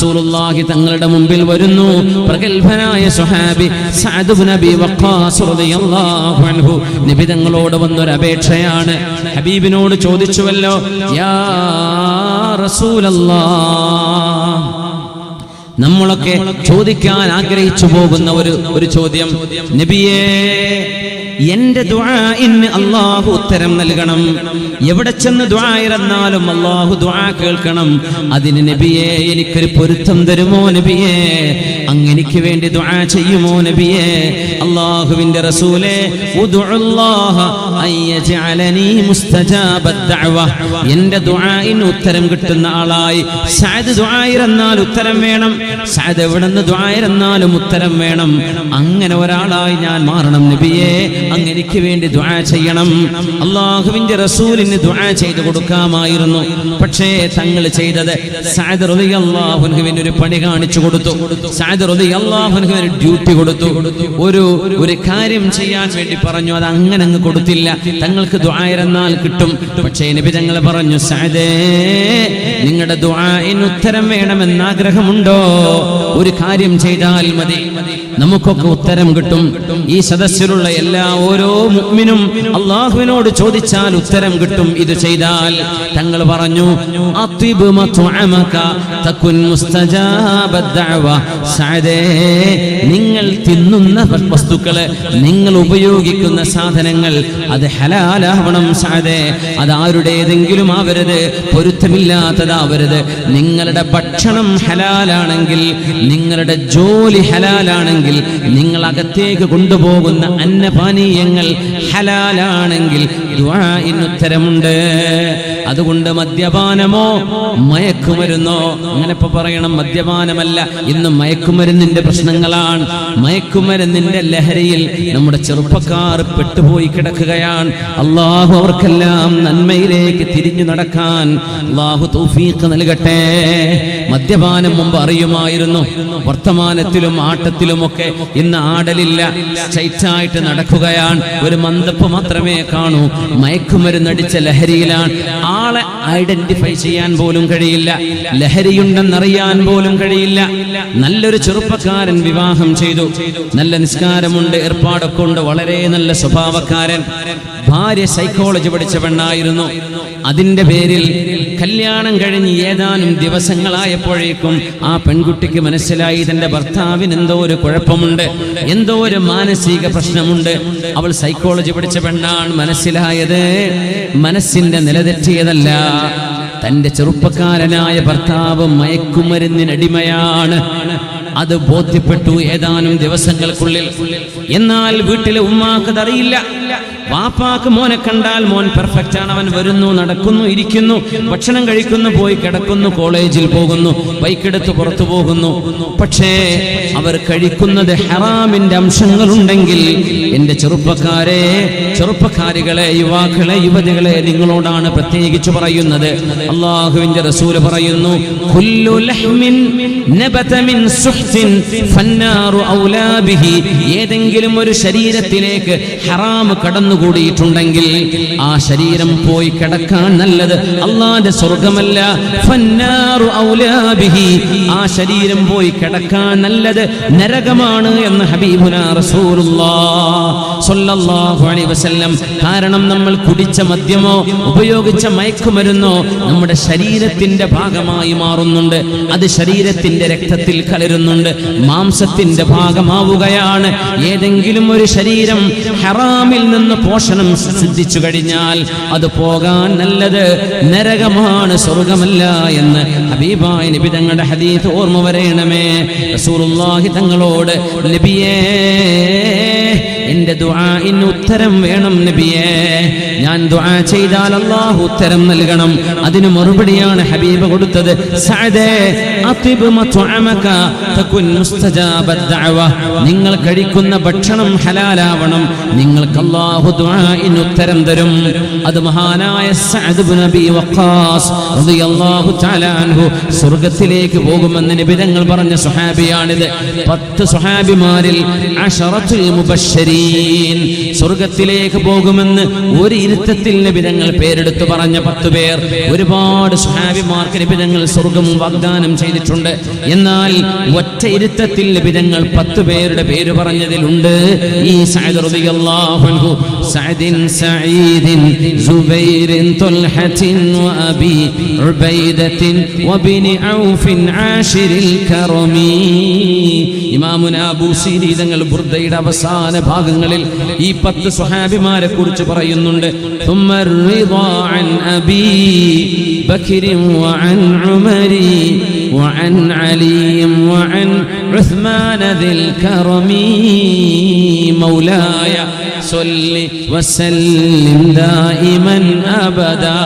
റസൂലുള്ളാഹി തങ്ങളുടെ മുമ്പിൽ വരുന്നു. പ്രഗൽഭനായ സുഹാബി സഅദ് ഇബ്നു അബീ വഖാസ് റളിയല്ലാഹു അൻഹു നബി തങ്ങളോട് വന്നൊരു അപേക്ഷയാണ്. ഹബീബിനോട് ചോദിച്ചുവല്ലോ യാ റസൂലല്ലാഹ്. നമ്മളൊക്കെ ചോദിക്കാൻ ആഗ്രഹിച്ചു പോകുന്ന ഒരു ഒരു ചോദ്യം. നബിയേ എന്റെ അള്ളാഹു ഉത്തരം നൽകണം. എവിടെ ചെന്ന് ദുആയിരന്നാലും അള്ളാഹു ദുആ കേൾക്കണം. അതിന് നബിയെ എനിക്കൊരു പൊരുത്തം തരുമോ നബിയെ? അങ്ങനിക്ക് വേണ്ടി ദുആ ചെയ്യുമോ നബിയെ? അള്ളാഹുവിന്റെ റസൂലെ എന്റെ ഉത്തരം കിട്ടുന്ന ആളായി. സഅദ് ദുആയിരന്നാൽ ഉത്തരം വേണം. സാദ് എവിടെ നിന്ന് ദുആയിരന്നാലും ഉത്തരം വേണം. അങ്ങനെ ഒരാളായി ഞാൻ മാറണം നബിയെ. അങ്ങ് എനിക്ക് വേണ്ടി ദുആ ചെയ്യണം. അള്ളാഹുവിന്റെ റസൂലിന് ദുആ ചെയ്തു കൊടുക്കാമായിരുന്നു. പക്ഷേ തങ്ങൾ ചെയ്തത് സഅദ് റളിയല്ലാഹുവിന് ഒരു പണി കാണിച്ചു കൊടുത്തു. സഅദ് റബി ഒരു ഡ്യൂട്ടി കൊടുത്തു. ഒരു ഒരു കാര്യം ചെയ്യാൻ വേണ്ടി പറഞ്ഞു. അത് അങ്ങനെ അങ്ങ് കൊടുത്തില്ല. തങ്ങൾക്ക് ദുആയിരന്നാൽ കിട്ടും. പക്ഷേ നബി തങ്ങൾ പറഞ്ഞു സഅദേ നിങ്ങളുടെ ദുആഇന് ഉത്തരം വേണമെന്ന് ആഗ്രഹമുണ്ടോ? ഒരു കാര്യം ചെയ്താൽ മതി. നമുക്കൊക്കെ ഉത്തരം കിട്ടും. ഈ സദസ്സിലുള്ള എല്ലാ ഓരോ മുഅ്മിനും അള്ളാഹുവിനോട് ചോദിച്ചാൽ ഉത്തരം കിട്ടും. ഇത് ചെയ്താൽ തങ്ങൾ പറഞ്ഞു നിങ്ങൾ തിന്നുന്ന വസ്തുക്കൾ നിങ്ങൾ ഉപയോഗിക്കുന്ന സാധനങ്ങൾ അത് ഹലാലാവണം സാധേ അത് ആരുടേതെങ്കിലും ആവരുത് പൊരുത്തമില്ലാത്തതാവരുത്. നിങ്ങളുടെ ഭക്ഷണം ഹലാലാണെങ്കിൽ നിങ്ങളുടെ ജോലി ഹലാലാണെങ്കിൽ നിങ്ങൾ അകത്തേക്ക് കൊണ്ടുപോകുന്ന അന്നപാനീയങ്ങൾ ഹലാലാണെങ്കിൽ ഉത്തരമുണ്ട് അതുകൊണ്ട് മദ്യപാനമോ മയക്കുമരുന്നോ അങ്ങനെ ഇപ്പൊ പറയണം മദ്യപാനമല്ല. ഇന്ന് മയക്കുമരുന്നിന്റെ പ്രശ്നങ്ങളാണ്. മയക്കുമരുന്നിന്റെ ലഹരിയിൽ നമ്മുടെ ചെറുപ്പക്കാർ പെട്ടുപോയി കിടക്കുകയാണ്. അള്ളാഹു അവർക്കെല്ലാം നന്മയിലേക്ക് തിരിഞ്ഞു നടക്കാൻ അള്ളാഹു തൗഫീഖ് നൽകട്ടെ. മദ്യപാനം മുമ്പ് അറിയുമായിരുന്നു. വർത്തമാനത്തിലും ആട്ടത്തിലുമൊക്കെ ഇന്ന് ആടലില്ല സ്ട്രൈറ്റായിട്ട് നടക്കുകയാണ്. ഒരു മന്ദപ്പ് മാത്രമേ കാണൂ. മയക്കുമരുന്നടിച്ച ലഹരിയിലാണ്. ആളെ ഐഡന്റിഫൈ ചെയ്യാൻ പോലും കഴിയില്ല. ലഹരിയുണ്ടെന്നറിയാൻ പോലും കഴിയില്ല. നല്ലൊരു ചെറുപ്പക്കാരൻ വിവാഹം ചെയ്തു. നല്ല നിസ്കാരമുണ്ട് ഏർപ്പാടൊക്കെ ഉണ്ട്. വളരെ നല്ല സ്വഭാവക്കാരൻ. ഭാര്യ സൈക്കോളജി പഠിച്ച പെണ്ണായിരുന്നു. അതിന്റെ പേരിൽ കല്യാണം കഴിഞ്ഞ് ഏതാനും ദിവസങ്ങളായപ്പോഴേക്കും ആ പെൺകുട്ടിക്ക് മനസ്സിലായി തന്റെ ഭർത്താവിന് എന്തോ ഒരു കുഴപ്പമുണ്ട് എന്തോ ഒരു മാനസിക പ്രശ്നമുണ്ട്. അവൾ സൈക്കോളജി പഠിച്ച പെണ്ണാണ് മനസ്സിലായത്. മനസ്സിന്റെ നിലതെറ്റിയതല്ല തന്റെ ചെറുപ്പക്കാരനായ ഭർത്താവ് മയക്കുമരുന്നിനടിമയാണ് അത് ബോധ്യപ്പെട്ടു ഏതാനും ദിവസങ്ങൾക്കുള്ളിൽ. എന്നാൽ വീട്ടിലെ ഉമ്മാക്ക് അറിയില്ല വാപ്പാക്ക് മോനെ കണ്ടാൽ മോൻ പെർഫെക്റ്റ് ആണ്. അവൻ വരുന്നു നടക്കുന്നു ഇരിക്കുന്നു ഭക്ഷണം കഴിക്കുന്നു പോയി കിടക്കുന്നു കോളേജിൽ പോകുന്നു ബൈക്കെടുത്ത് പുറത്തു പോകുന്നു. പക്ഷേ അവർ കഴിക്കുന്നത് ഹറാമിന്റെ അംശങ്ങളുണ്ടെങ്കിൽ എന്റെ ചെറുപ്പക്കാരെ ചെറുപ്പക്കാരികളെ യുവാക്കളെ യുവതികളെ നിങ്ങളോടാണ് പ്രത്യേകിച്ച് പറയുന്നത്. അള്ളാഹുവിന്റെ റസൂൽ പറയുന്നു ഏതെങ്കിലും ഒരു ശരീരത്തിലേക്ക് ഹറാം കടന്നുകൂടിയിട്ടുണ്ടെങ്കിൽ ആ ശരീരം പോയി കിടക്കാൻ നല്ലത്. അള്ളാന്റെ സ്വർഗമല്ല ആ ശരീരം പോയി കിടക്കാൻ നല്ലത് നരകമാണ് എന്ന് ഹബീബുന വസല്ലം. കാരണം നമ്മൾ കുടിച്ച മദ്യമോ ഉപയോഗിച്ച മയക്കുമരുന്നോ നമ്മുടെ ശരീരത്തിന്റെ ഭാഗമായി മാറുന്നുണ്ട്. അത് ശരീരത്തിന്റെ രക്തത്തിൽ കലരുന്നുണ്ട്. മാംസത്തിന്റെ ഭാഗമാവുകയാണ്. ഏതെങ്കിലും ഒരു ശരീരം ഹറാമിൽ നിന്ന് പോഷണം സിദ്ധിച്ചു കഴിഞ്ഞാൽ അത് പോകാൻ നല്ലത്. നരകമാണ് സ്വർഗമല്ല എന്ന് ഹബീബായ നബി തങ്ങളുടെ ഹദീത്ത് ഓർമ്മ വരയണമേ തങ്ങളോട് നബിയേ എന്റെ ദുആഇന് ഉത്തരം വേണം നബിയേ. ഞാൻ ദുആ ചെയ്താൽ അല്ലാഹു ഉത്തരം നൽകണം. അതിന് മറുപടിയാണ് ഹബീബ് കൊടുത്തത്. സഅദേ അതിബ് മതുഅമക തകുൻ മുസ്തജാബദ് ദഅവ. നിങ്ങൾ കഴിക്കുന്ന ഭക്ഷണം ഹലാലാവണം. നിങ്ങൾക്ക് അല്ലാഹു ദുആഇന് ഉത്തരം തരും. അത് മഹാനായ സഅദ് ഇബ്നു നബി വഖാസ് റളിയല്ലാഹു തആല അൻഹു സ്വർഗത്തിലേക്ക് പോകുമെന്ന് നബി തങ്ങൾ പറഞ്ഞ സ്വഹാബിയാണിത് പത്ത് സ്വഹാബിമാരിൽ അശറത്തുൽ മുബശ്ശരീൻ സ്വർഗത്തിലേക്ക് പോകുമെന്ന് ഒരു ഇരുത്തത്തിൽ നബിതങ്ങൾ പേരെടുത്തു പറഞ്ഞ പത്ത് പേർ. ഒരുപാട് സുഹാബിമാർക്ക് നബിതങ്ങൾ സ്വർഗം വാഗ്ദാനം ചെയ്തിട്ടുണ്ട്. എന്നാൽ ഒറ്റ ഇരുത്തത്തിൽ നബിതങ്ങൾ പത്ത് പേരുടെ പേര് പറഞ്ഞതിലുണ്ട്. ഈ സഅദ് റളിയല്ലാഹു അൻഹു സഅദിൻ സഈദിൻ സുബൈറിൻ തുൽഹത്തിൻ വഅബി ഉബൈദത്തിൻ വബിനി ഔഫിൻ ആശിരിൽ കറമി ഇമാമുന അബൂസീരി തങ്ങൾ ബുർദയുടെ അവസാന ഭാഗങ്ങളിൽ ഈ പത്ത് സ്വഹാബിമാരെ കുറിച്ച് പറയുന്നുണ്ട് ثم الرضا عن أبي بكر وعن عمر وعن علي وعن عثمان ذي الكرم مولاي صل وسلم دائما أبدا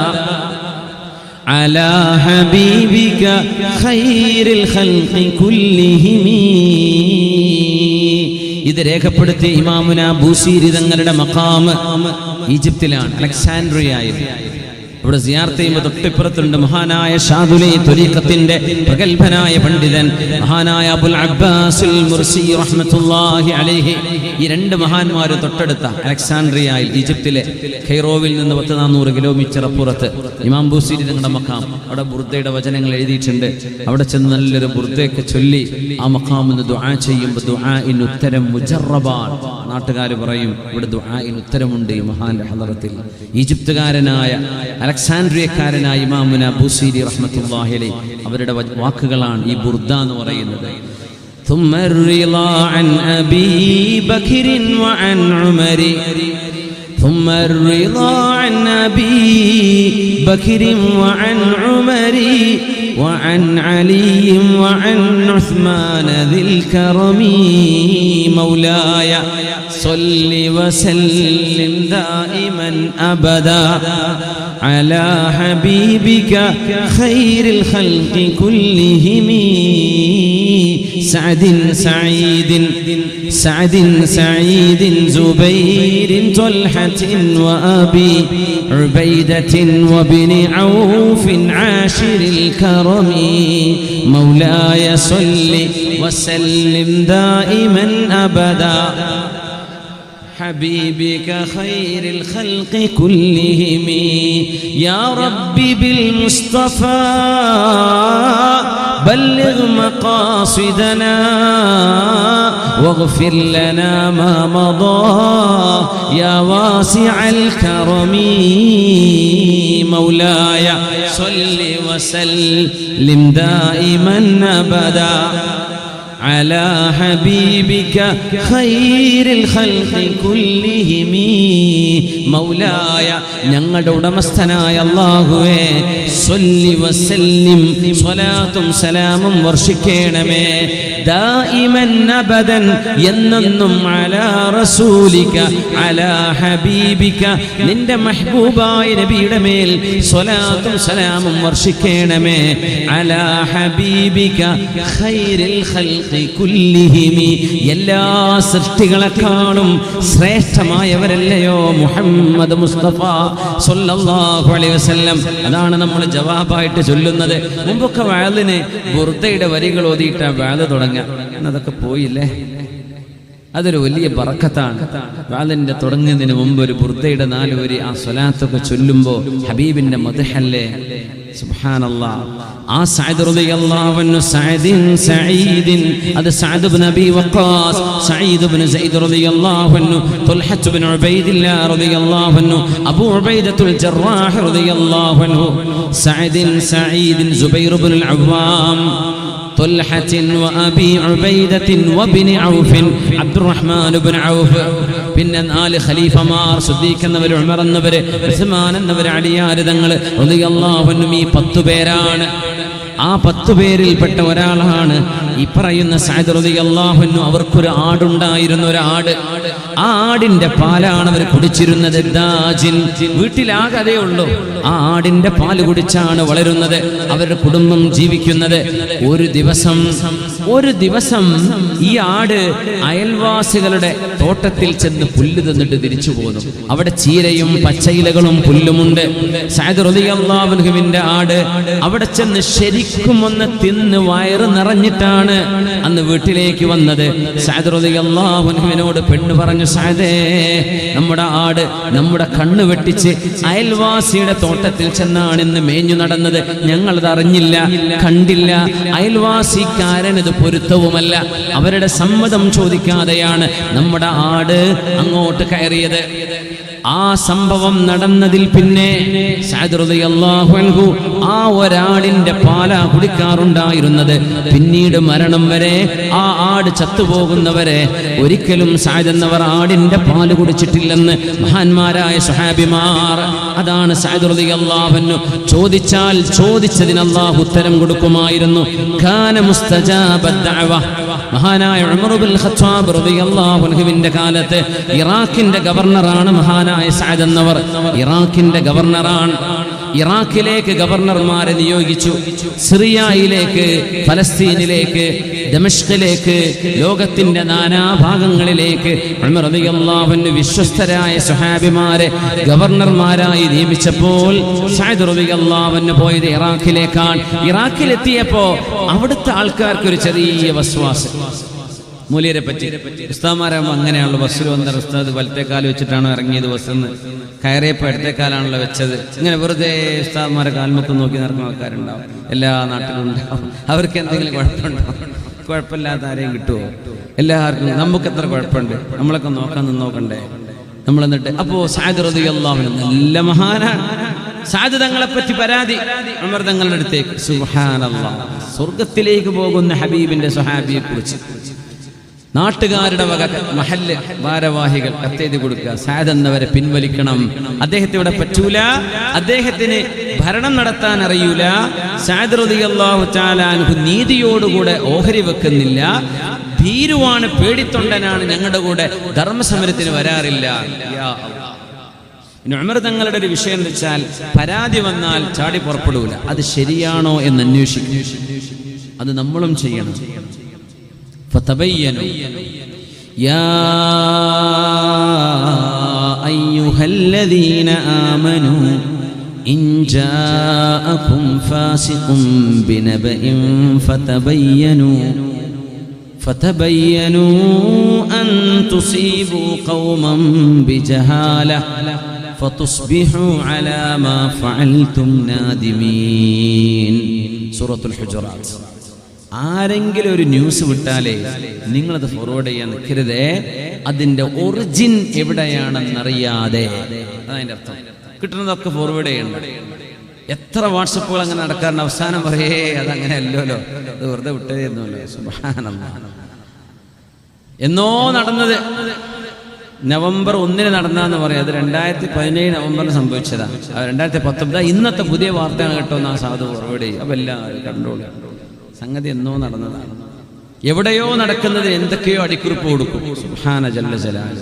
على حبيبك خير الخلق كلهم ഇത് രേഖപ്പെടുത്തിയ ഇമാമുന ബൂസീരി തങ്ങളുടെ മക്കാമ് ഈജിപ്തിലാണ് അലക്സാൻഡ്രിയയിൽ ഇവിടെ സിയാർത്തയും തൊട്ടിപ്പുറത്തുണ്ട്. മഹാനായ ഷാദുലി തുലീഖത്തിന്റെ പ്രഗത്ഭനായ പണ്ഡിതൻ. മഹാനായ അബുൽ അബ്ബാസുൽ മുർസി റഹ്മത്തുള്ളാഹി അലൈഹി. ഈ രണ്ട് മഹാന്മാർ തൊട്ടടുത്ത അലക്സാൻഡ്രിയയിൽ ഈജിപ്തിലെ ഖൈറോവിൽ നിന്ന് പത്ത് നാനൂറ് കിലോമീറ്റർ അപ്പുറത്ത് ഇമാം ബൂസീരി നിങ്ങളുടെ മക്കാം അവിടെ ബുർദയുടെ വചനങ്ങൾ എഴുതിയിട്ടുണ്ട്. അവിടെ ചെന്ന് നല്ലൊരു ബുർദയൊക്കെ ചൊല്ലി ആ മക്കാമെന്ന് ദുആ ചെയ്യുമ്പോൾ ദുആഇന് ഉത്തരം മുജറബാൻ. നാട്ടുകാർ പറയും ഇവിടെ ദുആഇന് ഉത്തരമുണ്ട് ഈ മഹാന്റെ ഹലറത്തിൽ ഈജിപ്തുകാരനായ അലക്സാൻഡ്രിയക്കാരനായ ഇമാമുന ബൂസീരി റഹ്മത്തുള്ളാഹി അലൈഹി അവരുടെ വ- വാക്കുകളാണ് ഈ ബുർദ എന്ന് പറയുന്നത് ثم الرضا عن أبي بكر وعن عمر ثم الرضا عن أبي بكر وعن عمر وعن علي وعن عثمان ذي الكرم مولاي. صل وسلم دائما أبدا على حبيبك خير الخلق كلهم. سعد سعيد سعد سعيد زبير طلحة وأبي عبيدة وابن عوف عاشر الكرم. مولاي صل وسلم دائما أبدا. حبيبك خير الخلق كلهم. يا ربي بالمصطفى بلغ مقاصدنا واغفر لنا ما مضى. يا واسع الكرم. مولاي صل وسلم دائما ابدا. على حبيبك خير الخلق كلهم മൗലായ ഞങ്ങളുടെ ഉടമസ്ഥനായ അള്ളാഹുവേ സ്വല്ലി വസല്ലിം സ്വലാത്തും സലാമും വർഷിക്കണമേ ദായിമൻ അബദൻ എന്നെന്നും അലാ റസൂലിക അലാ ഹബീബിക നിന്റെ മെഹബൂബായ നബിയുടെ മേൽ സ്വലാത്തും സലാമും വർഷിക്കണമേ അലാ ഹബീബിക ഖൈറിൽ ഖൽഖി കുല്ലിഹിമി എല്ലാ സൃഷ്ടികളെക്കാളും ശ്രേഷ്ഠമായവരല്ലയോ മുഹമ്മദ് മുസ്തഫ സല്ലല്ലാഹു അലൈഹി വസല്ലം. അതാണ് നമ്മൾ ജവാബായിട്ട് ചൊല്ലുന്നത്. മുമ്പൊക്കെ വാലിന് ബുർദയുടെ വരികൾ ഓതിയിട്ട് വാൾ തുടങ്ങുക എന്നതൊക്കെ പോയില്ലേ? അതൊരു വലിയ പറക്കത്താണ് വാലിന്റെ തുടങ്ങുന്നതിന് മുമ്പ് ഒരു ബുർദയുടെ നാല് വരി ആ സ്വലാത്തൊക്കെ ചൊല്ലുമ്പോൾ ഹബീബിന്റെ സുബ്ഹാനല്ലാ ആ സഅദ് റളിയല്ലാഹു അൻഹു സഅദിൻ സഈദിൻ അത് Saad ibn Abi Waqas Saeed Ibnu Saeed റളിയല്ലാഹു അൻഹു തുൽഹത്ത് ഇബ്നു ഉബൈദില്ലാ റളിയല്ലാഹു അൻഹു അബൂ ഉബൈദത്തുൽ ജറാഹ് റളിയല്ലാഹു അൻഹു സഅദിൻ സഈദിൻ സുബൈർ ഇബ്നുൽ അവ്വാം طلحة وأبي عبيدة وابن عوف عبد الرحمن بن عوف പിന്നെ നാല് ഖലീഫമാർ സുദ്ദീഖ് ഉമറന്നവര് എന്നവര് ഉസ്മാൻ എന്നവർ ഈ പത്തു പേരാണ്. ആ പത്തു പേരിൽപ്പെട്ട ഒരാളാണ് ഈ പറയുന്ന സഅദ് റളിയല്ലാഹുവിനു അവർക്കൊരു ആടുണ്ടായിരുന്നു ഒരു ആട്. ആ ആടിന്റെ പാലാണ് അവർ കുടിച്ചിരുന്നത്. ദാജിൻ. ഉള്ളൂ. ആ ആടിന്റെ പാൽ കുടിച്ചാണ് വളരുന്നത് അവരുടെ കുടുംബം ജീവിക്കുന്നത്. ഒരു ദിവസം ഒരു ദിവസം ഈ ആട് അയൽവാസികളുടെ തോട്ടത്തിൽ ചെന്ന് പുല്ല് തന്നിട്ട് തിരിച്ചു പോന്നു. അവിടെ ചീരയും പച്ചയിലകളും പുല്ലുമുണ്ട്. സഅദ് റളിയല്ലാഹുവിന്റെ ആട് അവിടെ ചെന്ന് ശരിക്കും ഒന്ന് തിന്ന് വയറ് നിറഞ്ഞിട്ടാണ് കഴിഞ്ഞിട്ടാണ് അന്ന് വീട്ടിലേക്ക് വന്നത്. അൻഹുവിനോട് പെണ്ണ് പറഞ്ഞു സാദേ നമ്മുടെ ആട് നമ്മുടെ കണ്ണ് വെട്ടിച്ച് അയൽവാസിയുടെ തോട്ടത്തിൽ ചെന്നാണ് ഇന്ന് മേഞ്ഞു നടന്നത്. ഞങ്ങളത് അറിഞ്ഞില്ല കണ്ടില്ല. അയൽവാസിക്കാരൻ ഇത് പൊരുത്തവുമല്ല. അവരുടെ സമ്മതം ചോദിക്കാതെയാണ് നമ്മുടെ ആട് അങ്ങോട്ട് കയറിയത്. ആ സംഭവം നടന്നതിൽ പിന്നെ ആ ഒരാടിന്റെ പാല കുടിക്കാറുണ്ടായിരുന്നത്. പിന്നീട് മരണം വരെ ആ ആട് ചത്തുപോകുന്നവരെ ഒരിക്കലും സഅദ് എന്നവർ ആടിന്റെ പാൽ കുടിച്ചിട്ടില്ലെന്ന് മഹാന്മാരായ സുഹാബിമാർ അതാണ് റളിയല്ലാഹു അൻഹു ചോദിച്ചാൽ ചോദിച്ചതിന് അല്ലാഹു ഉത്തരം കൊടുക്കുമായിരുന്നു. ഖാന മഹാനായ കാലത്ത് ഇറാഖിന്റെ ഗവർണറാണ് മഹാനായ സഅദ് എന്നവർ ഇറാഖിന്റെ ഗവർണറാണ്. ഇറാഖിലേക്ക് ഗവർണർമാരെ നിയോഗിച്ചു. സിറിയയിലേക്ക് ഫലസ്തീനിലേക്ക് ദമഷ്കിലേക്ക് ലോകത്തിന്റെ നാനാഭാഗങ്ങളിലേക്ക് അൻഹു വിശ്വസ്തരായ സുഹാബിമാരെ ഗവർണർമാരായി നിയമിച്ചപ്പോൾ സഅദ് റളിയല്ലാഹു അൻഹു പോയത് ഇറാഖിലേക്കാണ്. ഇറാഖിലെത്തിയപ്പോ അവിടുത്തെ ആൾക്കാർക്ക് ഒരു ചെറിയ വസ്വാസം. മൂല്യരെ പറ്റി ഉസ്താമാരാകുമ്പോൾ അങ്ങനെയാണല്ലോ. ബസ്സിൽ വന്ന ഉസ്താദ് വലത്തെ വെച്ചിട്ടാണ് ഇറങ്ങിയത് ബസ്സെന്ന്. കയറിയപ്പോൾ ഇടത്തേക്കാലാണല്ലോ വെച്ചത്. ഇങ്ങനെ വെറുതെ ഉസ്താദ്മാരെ കാൽമുക്ക് നോക്കി നടക്കുന്ന ആൾക്കാരുണ്ടാവും. എല്ലാ നാട്ടിലും ഉണ്ടാവും. അവർക്ക് എന്തെങ്കിലും കുഴപ്പമുണ്ടാവും കുഴപ്പമില്ലാത്ത ആരെയും കിട്ടുമോ എല്ലാവർക്കും നമുക്ക് എത്ര കുഴപ്പമുണ്ട്? നമ്മളൊക്കെ നോക്കാൻ നിന്ന് നോക്കണ്ടേ? നമ്മൾ എന്നിട്ട് അപ്പോ സാദ് റളിയല്ലാഹു നല്ല മഹാനാണ്. സാദ് തങ്ങളെ പറ്റി പരാതി അമൃതങ്ങളുടെ അടുത്തേക്ക് സുബ്ഹാനല്ലാഹ്. സ്വർഗത്തിലേക്ക് പോകുന്ന ഹബീബിന്റെ സുഹാബിയെ കുറിച്ച് നാട്ടുകാരുടെ വക മഹല്ല് ഭാരവാഹികൾ കത്തെഴുതി കൊടുക്കുക. സാദ് എന്നവരെ പിൻവലിക്കണം. അദ്ദേഹത്തെ ഇവിടെ പറ്റൂല. അദ്ദേഹത്തിന് ഭരണം നടത്താൻ അറിയൂല. സാദ് നീതിയോടുകൂടെ ഓഹരി വെക്കുന്നില്ല. ഭീരുവാണ് പേടിത്തൊണ്ടനാണ് ഞങ്ങളുടെ കൂടെ ധർമ്മസമരത്തിന് വരാറില്ല. പിന്നെ ഉമർ തങ്ങളുടെ ഒരു വിഷയം എന്ന് വെച്ചാൽ പരാതി വന്നാൽ ചാടി പുറപ്പെടൂല. അത് ശരിയാണോ എന്ന് അന്വേഷിക്കും. അത് നമ്മളും ചെയ്യണം. فتبينوا. يا أيها الذين آمنوا إن جاءكم فاسق بنبأ فتبينوا. فتبينوا أن تصيبوا قوما بجهالة فتصبحوا على ما فعلتم نادمين. سورة الحجرات. ആരെങ്കിലും ഒരു ന്യൂസ് വിട്ടാലേ നിങ്ങളത് ഫോർവേഡ് ചെയ്യാൻ നിൽക്കരുതേ. അതിന്റെ ഒറിജിൻ എവിടെയാണെന്നറിയാതെ. അതതിന്റെ അർത്ഥം. കിട്ടുന്നതൊക്കെ ഫോർവേഡ് ചെയ്യണം. എത്ര വാട്സപ്പുകൾ അങ്ങനെ നടക്കാറുണ്ട്. അവസാനം പറയേ അതങ്ങനെ അല്ലല്ലോ അത് വെറുതെ വിട്ടതായിരുന്നല്ലോ സുബ്ഹാനല്ലാഹ് എന്നോ നടന്നത്. നവംബർ ഒന്നിന് നടന്നാന്ന് പറയാം. അത് രണ്ടായിരത്തി പതിനേഴ് നവംബറിൽ സംഭവിച്ചതാണ് രണ്ടായിരത്തി പത്തൊമ്പത് ഇന്നത്തെ പുതിയ വാർത്തയാണ് കേട്ടോ. എന്നാ സാധു ഫോർവേഡ് ചെയ്യും. അപ്പം എല്ലാവരും കണ്ടോളൂ. സംഗതി എന്നോ നടന്നതാണ് എവിടെയോ നടക്കുന്നത് എന്തൊക്കെയോ അടിക്കുറിപ്പ് കൊടുക്കും. സുഹാന ജല്ല ജലാല.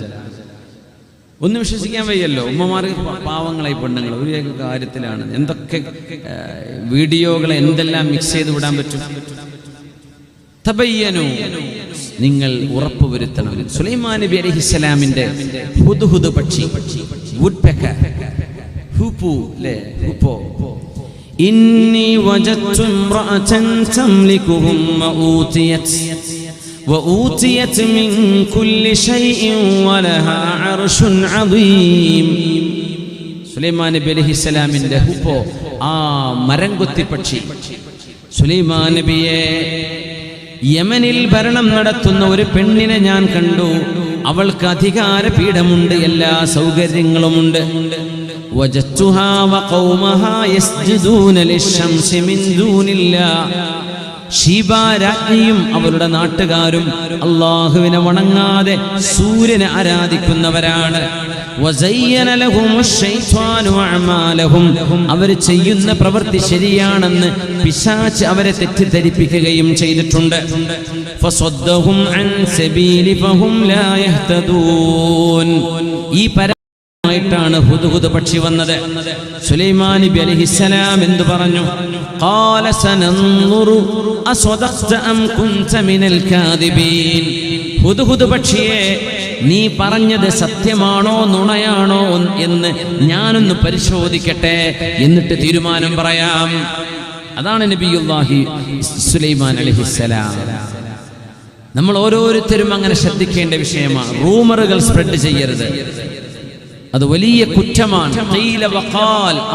ഒന്നും വിശ്വസിക്കാൻ വയ്യല്ലോ. ഉമ്മമാർ പാവങ്ങളായി പെണ്ണുങ്ങൾ ഒരു കാര്യത്തിലാണ്. എന്തൊക്കെ വീഡിയോകളെ എന്തെല്ലാം മിക്സ് ചെയ്ത് വിടാൻ പറ്റും? തബയ്യനു. നിങ്ങൾ ഉറപ്പുവരുത്തണം. സുലൈമാൻ നബി ഹുദ് ഹുദ് പക്ഷി. വുഡ് ഹുപ്പോ? إني وجدت امرأة تملكهم وأوتيت وأوتيت من كل شيء ولها عرش عظيم സുലൈമാൻ നബി അലൈഹിസ്സലാമിന്റെ ഹുപ്പോ ആ മരംകൊത്തി പക്ഷി സുലൈമാൻ നബിയെ യമനിൽ ഭരണം നടത്തുന്ന ഒരു പെണ്ണിനെ ഞാൻ കണ്ടു അവൾക്ക് അധികാര പീഠമുണ്ട് എല്ലാ സൗകര്യങ്ങളുമുണ്ട് وجدتها وقومها يسجدون للشمس من دون الله ഷീബാരാജ്ഞിയും അവരുടെ നാട്ടുകാരും അള്ളാഹുവിനെ വണങ്ങാതെ സൂര്യനെ ആരാധിക്കുന്നവരാണ് വസയ്യന ലഹുമു الشيطان أعمالهم. അവർ ചെയ്യുന്ന പ്രവൃത്തി ശരിയാണെന്ന് പിശാച്ച് അവരെ തെറ്റിദ്ധരിപ്പിക്കുകയും ചെയ്തിട്ടുണ്ട് فصدهم عن سبيل فهم لا يهتدون. ഈ പര ആയിട്ടാണ് ഹുദ്ഹുദ് പക്ഷി വന്നത് സുലൈമാൻ നബി അലൈഹിസ്സലാം എന്തു പറഞ്ഞു قال سننظر أصدقت أم كنت من الكاذبين ഹുദ്ഹുദ് പക്ഷിയെ നീ പറഞ്ഞത് സത്യമാണോ നുണയാണോ എന്ന് ഞാനൊന്ന് പരിശോധിക്കട്ടെ എന്നിട്ട് തീരുമാനം പറയാം അതാണ് നബിയുല്ലാഹി സുലൈമാൻ അലൈഹിസ്സലാം നമ്മൾ ഓരോരുത്തരും അങ്ങനെ ശ്രദ്ധിക്കേണ്ട വിഷയമാണ് റൂമറുകൾ സ്പ്രെഡ് ചെയ്യരുത് അത് വലിയ കുറ്റമാണ്.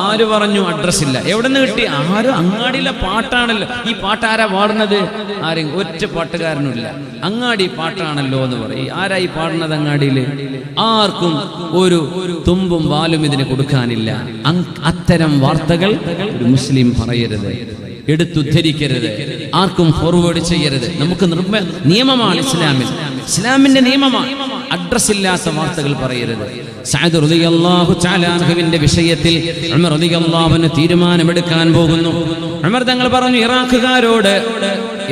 ആര് പറഞ്ഞു അഡ്രസ് ഇല്ല. എവിടെ നിന്ന് കിട്ടി? ആരും അങ്ങാടിയിലെ പാട്ടാണല്ലോ. ഈ പാട്ട് ആരാ പാടുന്നത്? ആരും ഒറ്റ പാട്ടുകാരനുമില്ല. അങ്ങാടി പാട്ടാണല്ലോ എന്ന് പറയും. ആരായി പാടുന്നത് അങ്ങാടിയിൽ ആർക്കും ഒരു തുമ്പും വാലും ഇതിന് കൊടുക്കാനില്ല. അത്തരം വാർത്തകൾ ഒരു മുസ്ലിം പറയരുത്. എടുത്തുദ്ധരിക്കരുത്. ആർക്കും ഫോർവേഡ് ചെയ്യരുത്. നമുക്ക് നിർമ്മ നിയമമാണ് ഇസ്ലാമിൽ. ഇസ്ലാമിന്റെ നിയമമാണ്. അഡ്രസ് ഇല്ലാത്ത വാർത്തകൾ പറയരുത്. സഅദ് റളിയല്ലാഹു തആല അൻഹുവിന്റെ വിഷയത്തിൽ ഉമർ റളിയല്ലാഹുവിന് തീരുമാനമെടുക്കാൻ പോകുന്നു. ഉമർ തങ്ങൾ പറഞ്ഞു ഇറാഖുകാരോട്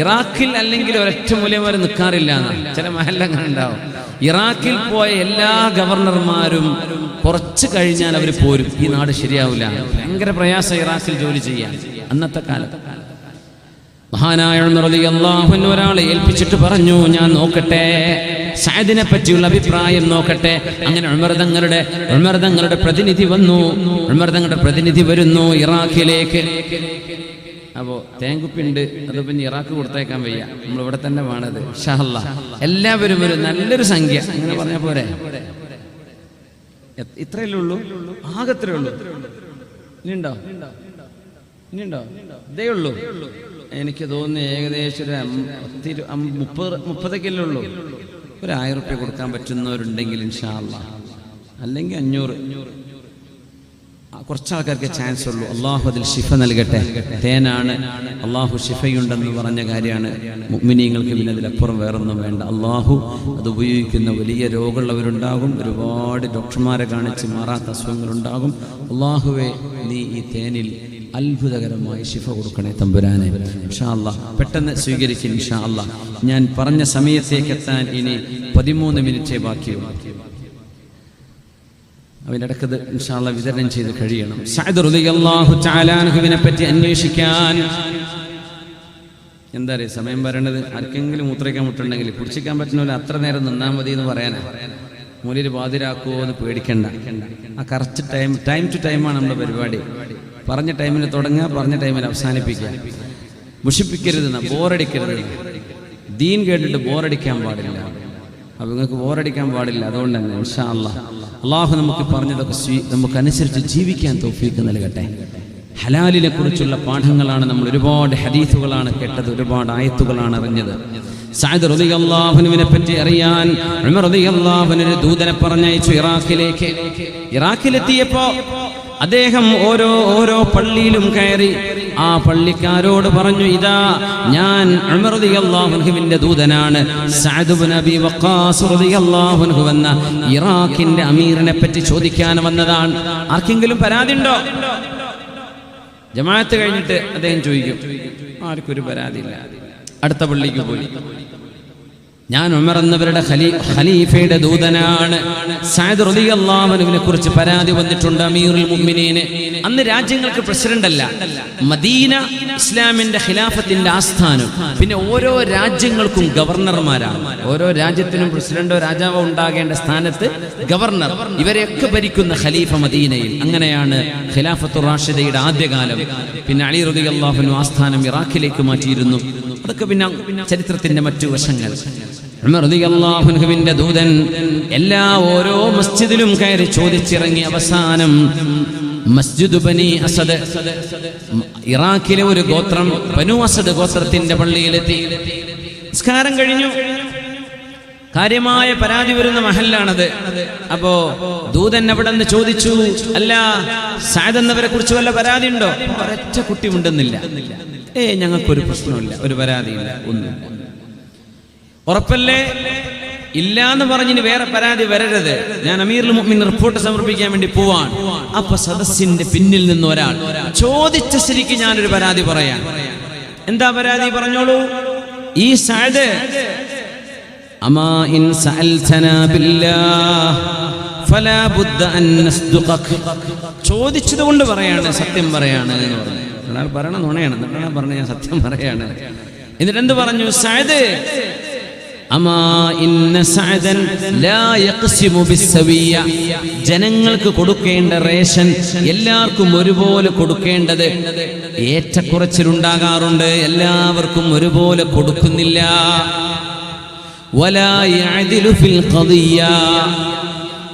ഇറാഖിൽ അല്ലെങ്കിൽ ഒരൊറ്റ മൂല്യം വരെ നിൽക്കാറില്ല ചില മഹല്ലങ്ങൾ ഉണ്ടാവും ഇറാഖിൽ പോയ എല്ലാ ഗവർണർമാരും കുറച്ച് കഴിഞ്ഞാൽ അവർ പോരും. ഈ നാട് ശരിയാവില്ല ഭയങ്കര പ്രയാസം ഇറാഖിൽ ജോലി ചെയ്യാൻ. അന്നത്തെ കാലത്ത് മഹാനായ ഒരാളെ ഏൽപ്പിച്ചിട്ട് പറഞ്ഞു ഞാൻ നോക്കട്ടെ. സഅദിനെ പറ്റിയുള്ള അഭിപ്രായം നോക്കട്ടെ. അങ്ങനെ ഉമർ തങ്ങളുടെ ഉമർ തങ്ങളുടെ പ്രതിനിധി വന്നു. ഉമർ തങ്ങളുടെ പ്രതിനിധി വരുന്നു ഇറാഖിലേക്ക്. അപ്പോ തേങ്കുപ്പിണ്ട്. അത് പിന്നെ ഇറാഖ് കൊടുത്തേക്കാൻ വയ്യ. നമ്മൾ ഇവിടെ തന്നെ വേണത്. ഷഹല്ല എല്ലാവരും ഒരു നല്ലൊരു സംഖ്യ. അങ്ങനെ പറഞ്ഞ പോരെ? ഇത്രയല്ലേ ഉള്ളൂ? ആകത്രേ ഉള്ളൂ. ഇനിയുണ്ടോ? ഇതേ ഉള്ളൂ. എനിക്ക് തോന്നുന്നു ഏകദേശം ഒരു മുപ്പത് മുപ്പത് മുപ്പതൊക്കെയല്ലേ ഉള്ളൂ. ഒരു ആയിരം റുപ്യ കൊടുക്കാൻ പറ്റുന്നവരുണ്ടെങ്കിൽ ഇൻഷാല്ല അല്ലെങ്കിൽ അഞ്ഞൂറ്. കുറച്ച് ആൾക്കാർക്ക് ചാൻസ് ഉള്ളൂ. അള്ളാഹു അതിൽ ഷിഫ നൽകട്ടെ. തേനാണ്. അള്ളാഹു ഷിഫയുണ്ടെന്ന് പറഞ്ഞ കാര്യമാണ്. മുഗ്മിനീങ്ങൾക്ക് പിന്നെ അതിലപ്പുറം വേറൊന്നും വേണ്ട. അള്ളാഹു അത് ഉപയോഗിക്കുന്ന വലിയ രോഗമുള്ളവരുണ്ടാകും. ഒരുപാട് ഡോക്ടർമാരെ കാണിച്ച് മാറാത്ത അസുഖങ്ങളുണ്ടാകും. അള്ളാഹുവെ നീ ഈ തേനിൽ അത്ഭുതകരമായി ശിഫ കൊടുക്കണേ തമ്പുരാനെ. ഇൻഷാ അല്ലാ പെട്ടെന്ന് സ്വീകരിക്കും ഇൻഷാ അല്ലാ ഞാൻ പറഞ്ഞ സമയത്തേക്ക് എത്താൻ ഇനി പതിമൂന്ന് മിനിറ്റേ ബാക്കിയുള്ളൂ. അവന്റെ ഇടക്കത് ഇൻഷാല്ല വിതരണം ചെയ്ത് കഴിയണം. പറ്റി അന്വേഷിക്കാൻ. എന്താ പറയുക സമയം പറയണത് ആർക്കെങ്കിലും മൂത്രയ്ക്കാൻ മുട്ടുണ്ടെങ്കിൽ കുടിച്ചിക്കാൻ പറ്റുന്ന അത്ര നേരം നിന്നാൽ മതി എന്ന് പറയാനാ. മൂലയിൽ ബാധിരാക്കുമോ എന്ന് പേടിക്കണ്ട. ആ കറക്റ്റ് ടൈം ടൈം ടു ടൈമാണ് നമ്മുടെ പരിപാടി. പറഞ്ഞ ടൈമിൽ തുടങ്ങുക പറഞ്ഞ ടൈമിൽ അവസാനിപ്പിക്കുക. മുഷിപ്പിക്കരുത് ബോറടിക്കരുത്. ദീൻ കേട്ടിട്ട് ബോറടിക്കാൻ പാടില്ല. അപ്പൊ നിങ്ങൾക്ക് ബോറടിക്കാൻ പാടില്ല. അതുകൊണ്ട് തന്നെ ഇൻഷാ അല്ല അള്ളാഹു നമുക്ക് പറഞ്ഞതൊക്കെ സ്വീ നമുക്ക് അനുസരിച്ച് ജീവിക്കാൻ തോഫീക്ക് നൽകട്ടെ. ഹലാലിനെ കുറിച്ചുള്ള പാഠങ്ങളാണ് നമ്മൾ ഒരുപാട് ഹദീസുകളാണ് കേട്ടത് ഒരുപാട് ആയത്തുകളാണ് അറിഞ്ഞത്. സഅദ് അള്ളാഹുനുവിനെ പറ്റി അറിയാൻ ഉമർ ഒരു ദൂതനെ പറഞ്ഞയച്ചു ഇറാഖിലേക്ക്. ഇറാഖിലെത്തിയപ്പോ അദ്ദേഹം ഓരോ ഓരോ പള്ളിയിലും കയറി ആ പള്ളിക്കാരോട് പറഞ്ഞു ഇതാ ഞാൻ അൻഹുവിന്റെ ദൂതനാണ്. എന്ന ഇറാഖിന്റെ അമീറിനെ പറ്റി ചോദിക്കാൻ വന്നതാണ്. ആർക്കെങ്കിലും പരാതി ഉണ്ടോ? ജമാഅത്ത് കഴിഞ്ഞിട്ട് അദ്ദേഹം ചോദിക്കും ആർക്കൊരു പരാതി ഇല്ല. അടുത്ത പള്ളിക്ക് പോയി. ഞാൻ ഉമർ എന്നവരുടെ ഖലീ ഖലീഫയുടെ ദൂതനാണ്. സഅദ് റളിയല്ലാഹുവിനെ കുറിച്ച് പരാതി വന്നിട്ടുണ്ട് അമീറുൽ മുമ്മിനീന് അന്ന് രാജ്യങ്ങൾക്ക് പ്രസിഡന്റ് അല്ല മദീന ഇസ്ലാമിന്റെ ഖിലാഫത്തിന്റെ ആസ്ഥാനം. പിന്നെ ഓരോ രാജ്യങ്ങൾക്കും ഗവർണർമാരാണ്. ഓരോ രാജ്യത്തിനും പ്രസിഡന്റോ രാജാവോ ഉണ്ടാകേണ്ട സ്ഥാനത്ത് ഗവർണർ. ഇവരെയൊക്കെ ഭരിക്കുന്ന ഖലീഫ മദീനയിൽ. അങ്ങനെയാണ് ഖിലാഫത്തു റാഷിദയുടെ ആദ്യകാലം. പിന്നെ അലി റളിയല്ലാഹു ആസ്ഥാനം ഇറാഖിലേക്ക് മാറ്റിയിരുന്നു. അതൊക്കെ പിന്നെ ചരിത്രത്തിന്റെ മറ്റു വശങ്ങൾ. ദൂതൻ എല്ലാ ഓരോ മസ്ജിദിലും കയറി ചോദിച്ചിറങ്ങി അവസാനം മസ്ജിദ് ബനി അസദ് ഇറാഖിലെ ഒരു ഗോത്രം ബനു അസദ് ഗോത്രത്തിന്റെ പള്ളിയിലെത്തി. നിസ്കാരം കഴിഞ്ഞു. കാര്യമായ പരാതി വരുന്ന മഹലിലാണത്. അപ്പോ ദൂതൻ അവിടെ നിന്ന് ചോദിച്ചു അല്ല സാദ് എന്നവരെ കുറിച്ച് വല്ല പരാതി ഉണ്ടോ ഒരൊറ്റ കുട്ടി ഉണ്ടെന്നില്ല ഏ ഞങ്ങൾക്കൊരു പ്രശ്നമില്ല. ഒരു പരാതിയില്ല. ഒന്നുമില്ല ഉറപ്പല്ലേ? ഇല്ല എന്ന് പറഞ്ഞിന് വേറെ പരാതി വരരുത്. ഞാൻ അമീർ മുഅ്മിൻ റിപ്പോർട്ട് സമർപ്പിക്കാൻ വേണ്ടി പോവാൻ അപ്പൊ സദസ്സിന്റെ പിന്നിൽ നിന്ന് ഒരാൾ ചോദിച്ച ശരിക്ക് ഞാനൊരു പരാതി പറയാം. എന്താ പരാതി? പറഞ്ഞോളൂ. ഈ സാദ് അമാ ഇൻ സഅൽതനാ അൻ പറയാണ് സത്യം പറയാണ് എന്ന് പറഞ്ഞു. ഒരാൾ പറയണ നുണയാണ് എന്നിട്ട് ഞാൻ പറഞ്ഞു ഞാൻ സത്യം പറയാണ്. എന്നിട്ട് എന്ത് പറഞ്ഞു ബിസ്സവിയ ജനങ്ങൾക്ക് കൊടുക്കേണ്ട റേഷൻ എല്ലാവർക്കും ഒരുപോലെ കൊടുക്കേണ്ടത് ഏറ്റക്കുറച്ചിലുണ്ടാകാറുണ്ട്. എല്ലാവർക്കും ഒരുപോലെ കൊടുക്കുന്നില്ല.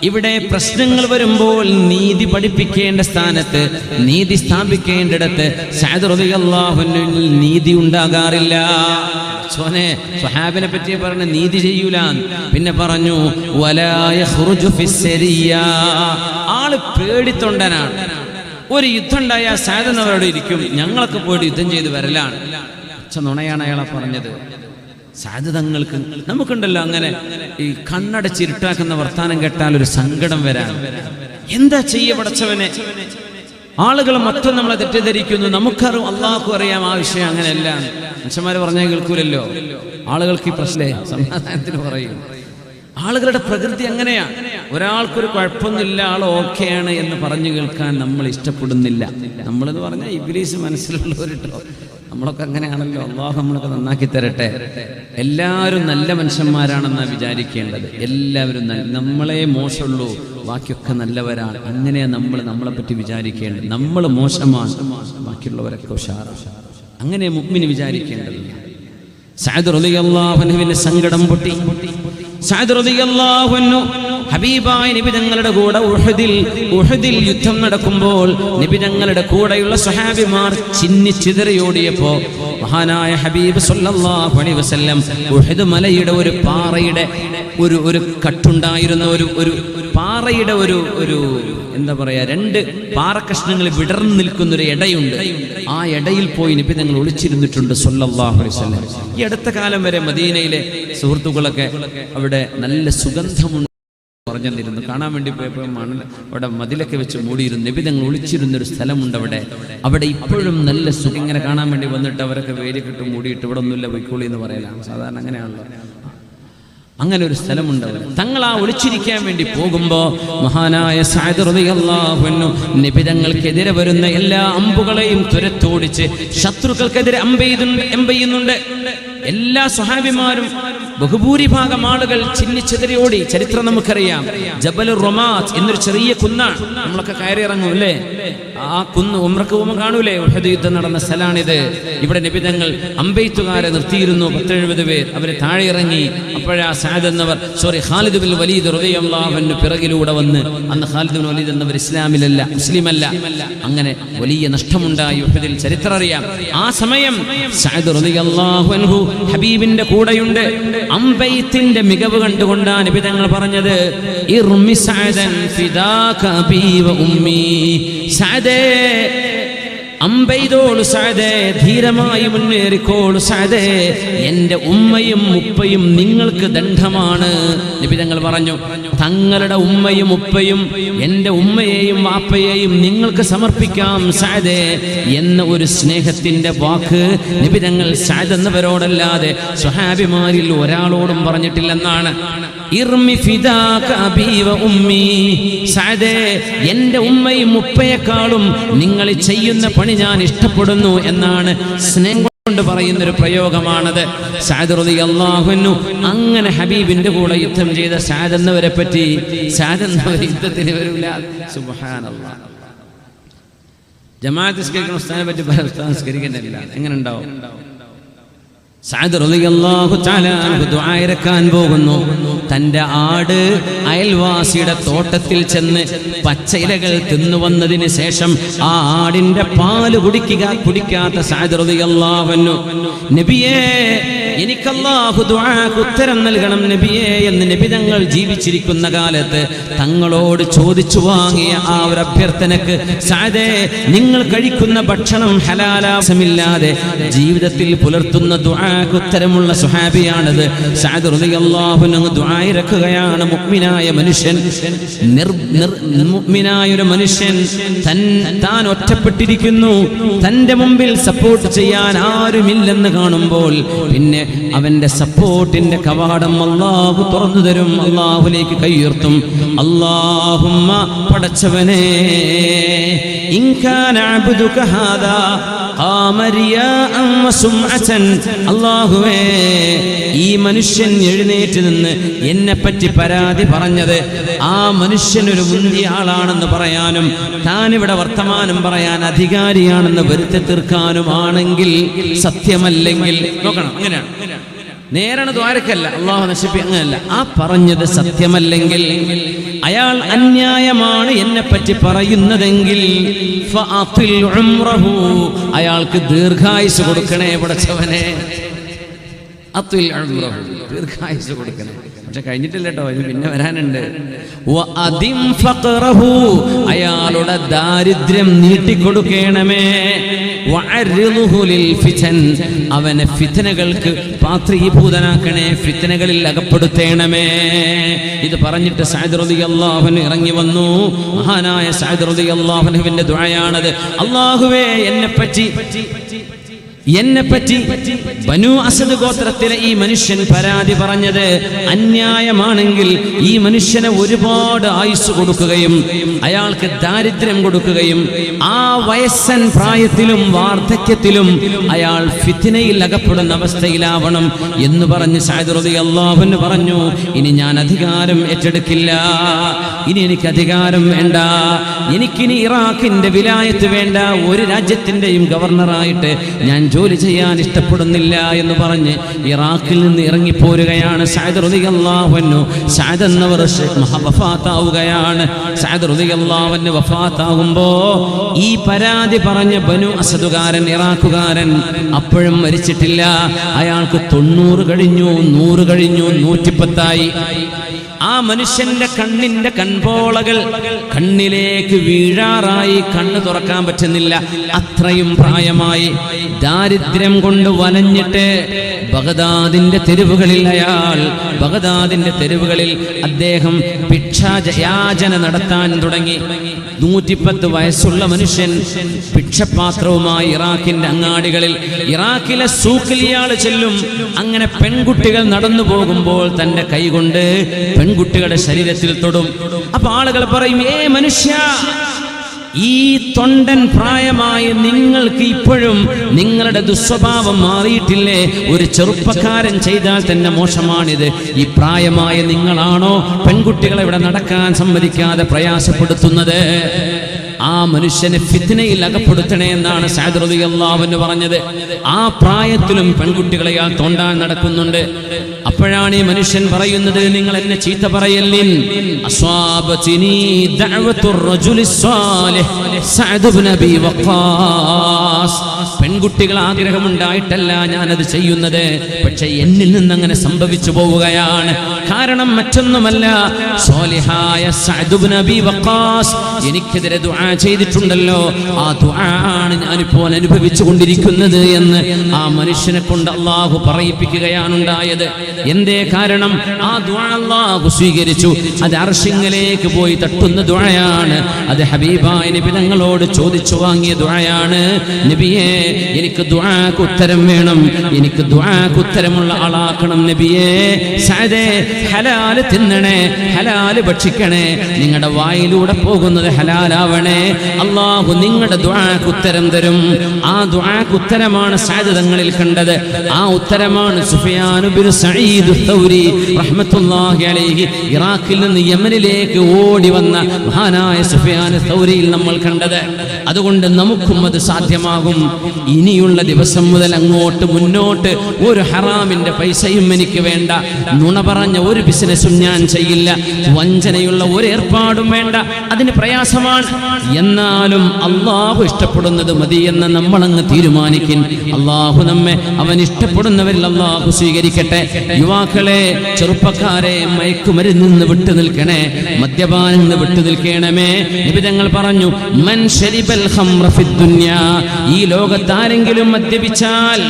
ഇവിടെ പ്രശ്നങ്ങൾ വരുമ്പോൾ നീതി പഠിപ്പിക്കേണ്ട സ്ഥാനത്ത് നീതി സ്ഥാപിക്കേണ്ടിടത്ത് നീതി ഉണ്ടാകാറില്ല. സോനെ സ്വഹാബിനെ പറ്റി പറഞ്ഞ നീതി ചെയ്യൂല പിന്നെ പറഞ്ഞു ആൾ പേടിത്തൊണ്ടനാണ്. ഒരു യുദ്ധം ഉണ്ടായാൽ സാധനവരോട് ഇരിക്കും ഞങ്ങളൊക്കെ പോയിട്ട് യുദ്ധം ചെയ്ത് വരലാണ്. നുണയാണ് അയാളെ പറഞ്ഞത്. സാധ്യതങ്ങൾക്ക് നമുക്കുണ്ടല്ലോ അങ്ങനെ ഈ കണ്ണടച്ചിരുട്ടാക്കുന്ന വർത്താനം കേട്ടാൽ ഒരു സങ്കടം വരാൻ. എന്താ ചെയ്യ പടച്ചവനെ? ആളുകൾ മൊത്തം നമ്മളെ തെറ്റിദ്ധരിക്കുന്നു. നമുക്കറിയും അള്ളാഹു അറിയാം ആ വിഷയം അങ്ങനെയല്ല. മനുഷ്യന്മാര് പറഞ്ഞേ കേൾക്കൂലല്ലോ. ആളുകൾക്ക് ഈ പ്രശ്നേ സമാധാനത്തിന് പറയും. ആളുകളുടെ പ്രകൃതി അങ്ങനെയാണ് ഒരാൾക്കൊരു കുഴപ്പമൊന്നുമില്ല ആൾ ഓക്കെയാണ് എന്ന് പറഞ്ഞു കേൾക്കാൻ നമ്മൾ ഇഷ്ടപ്പെടുന്നില്ല. നമ്മളെന്ന് പറഞ്ഞാൽ ഇബിലീസ് മനസ്സിലുള്ളവരിട്ടോ. നമ്മളൊക്കെ അങ്ങനെയാണല്ലോ. അള്ളാഹു നമ്മളൊക്കെ നന്നാക്കി തരട്ടെ. എല്ലാവരും നല്ല മനുഷ്യന്മാരാണെന്നാണ് വിചാരിക്കേണ്ടത്. എല്ലാവരും നമ്മളെ മോശമുള്ളൂ. ബാക്കിയൊക്കെ നല്ലവരാണ്. അങ്ങനെ നമ്മൾ നമ്മളെ പറ്റി വിചാരിക്കേണ്ടത്. നമ്മൾ മോശമാണ്. ബാക്കിയുള്ളവരൊക്കെ ഉഷാറാണ്. അങ്ങനെ മുഗ്മിന് വിചാരിക്കേണ്ടത്. റളിയല്ലാഹുവിന്റെ സങ്കടം പൊട്ടി. ഹബീബായ നബി തങ്ങളുടെ കൂടെ ഉഹദിൽ ഉഹദിൽ യുദ്ധം നടക്കുമ്പോൾ നിബിതങ്ങളുടെ കൂടെയുള്ള സഹാബിമാർ ചിന്നി ചിതറിയോടിയപ്പോ മഹാനായ ഹബീബ് സല്ലല്ലാഹു അലൈഹി വസല്ലം ഉഹദ് മലയുടെ ഒരു പാറയുടെ ഒരു ഒരു കട്ടുണ്ടായിരുന്ന ഒരു ഒരു പാറയുടെ ഒരു ഒരു എന്താ പറയാ രണ്ട് പാറക്കഷ്ണങ്ങൾ വിടർന്നു നിൽക്കുന്ന ഒരു ഇടയുണ്ട്. ആ ഇടയിൽ പോയി നബി ഞങ്ങൾ ഒളിച്ചിരുന്നിട്ടുണ്ട് സല്ലല്ലാഹു അലൈഹി വസല്ലം. ഈ അടുത്ത കാലം വരെ മദീനയിലെ സുഹൃത്തുക്കളൊക്കെ അവിടെ നല്ല സുഗന്ധമുണ്ട്. പറഞ്ഞിരുന്നു. കാണാൻ വേണ്ടി പോയപ്പോൾ മണൽ അവിടെ മതിലൊക്കെ വെച്ച് മൂടിയിരുന്നു. നിബിതങ്ങൾ ഒളിച്ചിരുന്നൊരു സ്ഥലമുണ്ട് അവിടെ. അവിടെ ഇപ്പോഴും നല്ല സുഖം. ഇങ്ങനെ കാണാൻ വേണ്ടി വന്നിട്ട് അവരൊക്കെ വേലിക്കിട്ട് മൂടിയിട്ട് ഇവിടെ ഒന്നുമില്ല പൊയ്ക്കോളി എന്ന് പറയലാണ്. സാധാരണ അങ്ങനെയാണല്ലോ. അങ്ങനെ ഒരു സ്ഥലമുണ്ട് തങ്ങൾ ആ ഒളിച്ചിരിക്കാൻ വേണ്ടി പോകുമ്പോ മഹാനായ നിബിതങ്ങൾക്കെതിരെ വരുന്ന എല്ലാ അമ്പുകളെയും തുരത്തോടിച്ച് ശത്രുക്കൾക്കെതിരെ അമ്പെയ്തുണ്ട് എല്ലാ സ്വഹാബിമാരും ബഹുഭൂരിഭാഗം ആളുകൾ ചിന്നിച്ചെതിരിയോടി ചരിത്രം നമുക്കറിയാം. ജബൽ റൊമാസ് എന്നൊരു ചെറിയ കുന്നാണ്. നമ്മളൊക്കെ കയറി ഇറങ്ങും അല്ലേ? ആ കുന്ന് ഉമ്രക്ക് പോകുമ്പോൾ കാണൂലേ? ഉഹദ് യുദ്ധം നടന്ന സ്ഥലമാണിത് ഇവിടെ നിബിതങ്ങൾ അമ്പെയ്ത്തുകാരെ നിർത്തിയിരുന്നു. പത്തെഴുപത് പേർ അവരെ താഴെ ഇറങ്ങി അപ്പോഴാ സാദ് എന്നവർ സോറി ഖാലിദ് ബിൻ വലീദ് ഹൃദയം പിറകിലൂടെ വന്ന് അന്ന് ഖാലിദ് ബിൻ വലീദ് എന്നവർ ഇസ്ലാമിലല്ല മുസ്ലിമല്ല. അങ്ങനെ വലിയ നഷ്ടമുണ്ടായി ഉഹദിൽ. ചരിത്രം അറിയാം ആ സമയം ഹബീബിന്റെ കൂടെയുണ്ട്. അമ്പെയ്ത്തിന്റെ മികവ് കണ്ടുകൊണ്ടാണ് നബി തങ്ങൾ പറഞ്ഞത്. ഇർമി സഅദൻ ഫിദാക അബീ വ ഉമ്മി. സഅദേ അമ്പെയ്തോളു സാദേ ധീരമായി മുന്നേറിക്കോളു സാദേ എന്റെ ഉമ്മയും ഉപ്പയും നിങ്ങൾക്ക് ദണ്ഡമാണ്. നിബിതങ്ങൾ പറഞ്ഞു തങ്ങളുടെ ഉമ്മയും ഉപ്പയും എന്റെ ഉമ്മയെയും വാപ്പയെയും നിങ്ങൾക്ക് സമർപ്പിക്കാം സാദേ എന്ന ഒരു സ്നേഹത്തിന്റെ വാക്ക് നിബിതങ്ങൾ സാധെന്നവരോടല്ലാതെ സ്വഹാബിമാരിൽ ഒരാളോടും പറഞ്ഞിട്ടില്ലെന്നാണ്. എന്റെ ഉമ്മയും ഉപ്പയെക്കാളും നിങ്ങൾ ചെയ്യുന്ന പണി ഞാൻ ഇഷ്ടപ്പെടുന്നു എന്നാണ് സ്നേഹം കൊണ്ട് പറയുന്ന ഒരു പ്രയോഗമാണത് റളിയല്ലാഹു അൻഹു അങ്ങനെ ഹബീബിന്റെ കൂടെ യുദ്ധം ചെയ്ത സഅദ് എന്നവരെ പറ്റി സഅദ് എന്നവർ യുദ്ധത്തിന് വരില്ല ജമാഅത്ത് സ്കരിക്കുന്ന സ്ഥാനെ പറ്റി പല സ്ഥാനം സ്കരിക്കുന്നില്ല എങ്ങനെ ഉണ്ടാവും? ഇറക്കാൻ പോകുന്നു. തന്റെ ആട് അയൽവാസിയുടെ തോട്ടത്തിൽ ചെന്ന് പച്ചയിലകൾ തിന്നു വന്നതിന് ശേഷം ആ ആടിന്റെ പാൽ കുടിക്കുക കുടിക്കാത്ത അൻഹു. നബിയേ എനിക്ക് അല്ലാഹു ദുആക്ക് ഉത്തരം നൽകണം നബിയെ എന്ന് നബി തങ്ങൾ ജീവിച്ചിരിക്കുന്ന കാലത്ത് തങ്ങളോട് ചോദിച്ചു വാങ്ങിയ ആ ഒരു അഭ്യർത്ഥനക്ക് സഅദേ നിങ്ങൾ കഴിക്കുന്ന ഭക്ഷണം ഹലാലാസമില്ലാതെ ജീവിതത്തിൽ പുലർത്തുന്ന ദുആക്ക് ഉത്തരമുള്ള സുഹാബിയാണത്. സഅദ് റളിയല്ലാഹു അൻഹു ദുആ ഇറക്കുകയാണ്. മുക്മിനായ മനുഷ്യൻ നിർ- ഒരു മനുഷ്യൻ തൻ താൻ ഒറ്റപ്പെട്ടിരിക്കുന്നു. തന്റെ മുമ്പിൽ സപ്പോർട്ട് ചെയ്യാൻ ആരുമില്ലെന്ന് കാണുമ്പോൾ പിന്നെ അവന്റെ സപ്പോർട്ടിന്റെ കവാടം അള്ളാഹു തുറന്നു തരും. അള്ളാഹുലേക്ക് കൈയർത്തും അള്ളാഹുമ്മ പടച്ചവനെ ഹാദാ അല്ലാഹുവേ ഈ മനുഷ്യൻ എഴുന്നേറ്റ് നിന്ന് എന്നെ പറ്റി പരാതി പറഞ്ഞത് ആ മനുഷ്യൻ ഒരു മുന്തിയ ആളാണെന്ന് പറയാനും താനിവിടെ വർത്തമാനം പറയാൻ അധികാരിയാണെന്ന് വരുത്തി തീർക്കാനുമാണെങ്കിൽ സത്യമല്ലെങ്കിൽ നോക്കണം. അങ്ങനെയാണ്. നേരാണ് ദ്വാരക്കല്ല. അള്ളാഹു നശിപ്പി അങ്ങനല്ല ആ പറഞ്ഞത് സത്യമല്ലെങ്കിൽ അയാൾ അന്യായമാണ് എന്നെ പറ്റി പറയുന്നതെങ്കിൽ. അയാൾക്ക് ദീർഘായുസ് കൊടുക്കണേ പടച്ചവനെ. ദീർഘായുസ് കൊടുക്കണേ പക്ഷെ കഴിഞ്ഞിട്ടില്ല കേട്ടോ ഇനി പിന്നെ വരാനുണ്ട്. അയാളുടെ ദാരിദ്ര്യം നീട്ടിക്കൊടുക്കണമേ. അവനെ ഫിത്തനകൾക്ക് പാത്രീഭൂതനാക്കണേ ഫിത്തനകളിൽ അകപ്പെടുത്തേണമേ ഇത് പറഞ്ഞിട്ട് റളിയല്ലാഹു അൻഹു ഇറങ്ങി വന്നു മഹാനായ സഅദ് അള്ളാഹുനുവിന്റെ ദുഴയാണത് അള്ളാഹുവേ എന്നെ പറ്റി എന്നെ പറ്റി ബനു അസദ് ഗോത്രത്തിലെ ഈ മനുഷ്യൻ പരാതി പറഞ്ഞത് അന്യായമാണെങ്കിൽ ഈ മനുഷ്യനെ ഒരുപാട് ആയുസ് കൊടുക്കുകയും അയാൾക്ക് ദാരിദ്ര്യം കൊടുക്കുകയും ആ വയസ്സൻ പ്രായത്തിലും വാർദ്ധക്യത്തിലും അയാൾ ഫിത്തിനയിൽ അകപ്പെടുന്ന അവസ്ഥയിലാവണം എന്ന് പറഞ്ഞ് സായുധി അള്ളാഹു പറഞ്ഞു ഇനി ഞാൻ അധികാരം ഏറ്റെടുക്കില്ല. ഇനി എനിക്ക് അധികാരം വേണ്ട. എനിക്കിനി ഇറാഖിന്റെ വിലായത്ത് വേണ്ട. ഒരു രാജ്യത്തിന്റെയും ഗവർണറായിട്ട് ഞാൻ ജോലി ചെയ്യാൻ ഇഷ്ടപ്പെടുന്നില്ല എന്ന് പറഞ്ഞ് ഇറാഖിൽ നിന്ന് ഇറങ്ങിപ്പോരുകയാണ് എന്നവർ വഫാത്താവുകയാണ്. വഫാത്താകുമ്പോ ഈ പരാതി പറഞ്ഞ ബനു അസദുകാരൻ ഇറാഖുകാരൻ അപ്പോഴും മരിച്ചിട്ടില്ല. അയാൾക്ക് തൊണ്ണൂറ് കഴിഞ്ഞു നൂറ് കഴിഞ്ഞു നൂറ്റിപ്പത്തായി. ആ മനുഷ്യന്റെ കണ്ണിന്റെ കൺപോളകൾ കണ്ണിലേക്ക് വീഴാറായി കണ്ണ് തുറക്കാൻ പറ്റുന്നില്ല. അത്രയും പ്രായമായി ദാരിദ്ര്യം കൊണ്ട് വലഞ്ഞിട്ട് ബഗദാദിന്റെ തെരുവുകളിൽ അയാൾ ബഗദാദിന്റെ തെരുവുകളിൽ അദ്ദേഹം ഭിക്ഷായാചന നടത്താൻ തുടങ്ങി. നൂറ്റിപ്പത്ത് വയസ്സുള്ള മനുഷ്യൻ ഭിക്ഷപാത്രവുമായി ഇറാഖിന്റെ അങ്ങാടികളിൽ ഇറാഖിലെ സൂക്കിൽ ഇയാൾ ചെല്ലും. അങ്ങനെ പെൺകുട്ടികൾ നടന്നു പോകുമ്പോൾ തന്റെ കൈകൊണ്ട് പെൺകുട്ടികളുടെ ശരീരത്തിൽ തൊടും. അപ്പൊ ആളുകൾ പറയും ഏ മനുഷ്യ ഈ തൊണ്ടൻ പ്രായമായ നിങ്ങൾക്ക് ഇപ്പോഴും നിങ്ങളുടെ ദുസ്വഭാവം മാറിയിട്ടില്ലേ? ഒരു ചെറുപ്പക്കാരൻ ചെയ്താൽ തന്നെ മോശമാണിത്. ഈ പ്രായമായ നിങ്ങളാണോ പെൺകുട്ടികളെ ഇവിടെ നടക്കാൻ സമ്മതിക്കാതെ പ്രയാസപ്പെടുത്തുന്നത്? ആ മനുഷ്യനെ ഫിത്തിനയിൽ അകപ്പെടുത്തണേ എന്നാണ് സാദുറതി അള്ളാഹുവിന് പറഞ്ഞത്. ആ പ്രായത്തിലും പെൺകുട്ടികളെ ആ തോണ്ടാൻ നടക്കുന്നുണ്ട്. അപ്പോഴാണ് ഈ മനുഷ്യൻ പറയുന്നത് നിങ്ങൾ എന്നെ ചീത്ത പറയല്ലിൻ പെൺകുട്ടികൾ ആഗ്രഹമുണ്ടായിട്ടല്ല ഞാനത് ചെയ്യുന്നത്. പക്ഷെ എന്നിൽ നിന്നങ്ങനെ സംഭവിച്ചു പോവുകയാണ്. കാരണം മറ്റൊന്നുമല്ല ഇബ്നു അബീ വഖാസ് എനിക്കെതിരെ ദുആ ചെയ്തിട്ടുണ്ടല്ലോ. ആ ദുആ ആണ് ഞാനിപ്പോൾ അനുഭവിച്ചു കൊണ്ടിരിക്കുന്നത് എന്ന് ആ മനുഷ്യനെ കൊണ്ട് അള്ളാഹു പറയിപ്പിക്കുകയാണ് ഉണ്ടായത്. എന്തേ കാരണം? ആ ദുആ അള്ളാഹു സ്വീകരിച്ചു. അത് അർഷിങ്ങളിലേക്ക് പോയി തട്ടുന്ന ദുആയാണ്. അത് ഹബീബായ നബി തങ്ങളോട് ചോദിച്ചു വാങ്ങിയ ദുആയാണ്. നബിയെ എനിക്ക് ദുആക്ക് ഉത്തരം വേണം. എനിക്ക് ദുആക്ക് ഉത്തരമുള്ള ആളാക്കണം നബിയെ. സാദേ ഹലാൽ തിന്നണേ ഹലാൽ ഭക്ഷിക്കണേ. നിങ്ങളുടെ വായിലൂടെ പോകുന്നത് ഹലാലാവണേ. അള്ളാഹു നിങ്ങളുടെ ദുആക്ക് ഉത്തരം തരും. ആ ദുആക്ക് ഉത്തരമാണ് സഅദ് തങ്ങളിൽ കണ്ടത്. ആ ഉത്തരമാണ് സുഫിയാൻ ബിൻ സഈദ് തൗരി റഹ്മത്തുള്ളാഹി അലൈഹി ഇറാഖിൽ നിന്ന് യമനിലേക്ക് ഓടി വന്ന മഹാനായ സുഫിയാൻ തൗരിയിൽ നമ്മൾ കണ്ടത്. അതുകൊണ്ട് നമുക്കും അത് സാധ്യമാകും. ഇനിയുള്ള ദിവസം മുതൽ അങ്ങോട്ട് മുന്നോട്ട് ഒരു ഹറാമിന്റെ പൈസയും എനിക്ക് വേണ്ട. നുണ പറഞ്ഞ ഒരു ബിസിനസ്സും ഞാൻ ചെയ്യില്ല. വഞ്ചനയുള്ള ഒരു ഏർപ്പാടും വേണ്ട. അതിന് പ്രയാസമാണ്. എന്നാലും അള്ളാഹു ഇഷ്ടപ്പെടുന്നത് മതി എന്ന് നമ്മളങ്ങ് തീരുമാനിക്കും. അള്ളാഹു നമ്മെ അവൻ ഇഷ്ടപ്പെടുന്നവരിൽ അള്ളാഹു സ്വീകരിക്കട്ടെ. യുവാക്കളെ ചെറുപ്പക്കാരെ മയക്കുമരുന്നിൽ നിന്ന് വിട്ടു നിൽക്കണേ. മദ്യപാനിൽ നിന്ന് വിട്ടു നിൽക്കണമേ. നിബിതങ്ങൾ പറഞ്ഞു മൻ ശരിബൽ ഖംറ ദുനിയാ മദ്യപിച്ചാൽ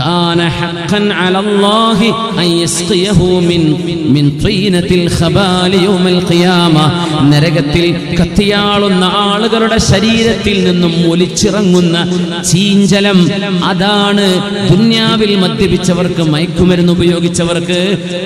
كان حقا على الله أن يسقيه من من طينة الخبال يوم القيامة നരകത്തിൽ കത്തിയാളുന്ന ആളുകളുടെ ശരീരത്തിൽ നിന്നും ഒലിച്ചിറങ്ങുന്ന ചീഞ്ചലം അതാണ് ദുന്യാവിൽ മദ്യപിച്ചവർക്ക് മയക്കുമരുന്ന് ഉപയോഗിച്ചവർക്ക്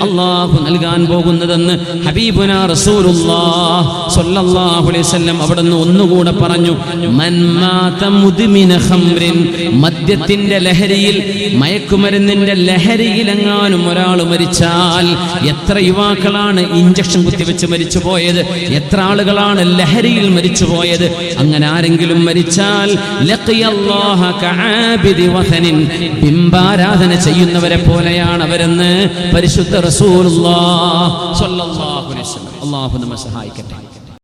അള്ളാഹു നൽകാൻ പോകുന്നതെന്ന് ഹബീബുന റസൂലുള്ളാഹ് സ്വല്ലല്ലാഹു അലൈഹി വസല്ലം അവിടുന്ന് ഒന്നുകൂടെ പറഞ്ഞു മൻ മാത മുദ്മിന ഖംറിൻ മദ്യത്തിന്റെ ലഹരിയിൽ മയക്കുമരുന്നിന്റെ ലഹരിയിലെങ്ങാനും ഒരാൾ മരിച്ചാൽ എത്ര യുവാക്കളാണ് ഇഞ്ചക്ഷൻ കുത്തിവെച്ച് മരിച്ചു പോയത്? എത്ര ആളുകളാണ് ലഹരിയിൽ മരിച്ചു പോയത്? അങ്ങനെ ആരെങ്കിലും മരിച്ചാൽ. ബിംബാരാധന ചെയ്യുന്നവരെ പോലെയാണ് അവരെന്ന് പരിശുദ്ധ റസൂൽ അള്ളാഹു നമ്മെ സഹായിക്കട്ടെ.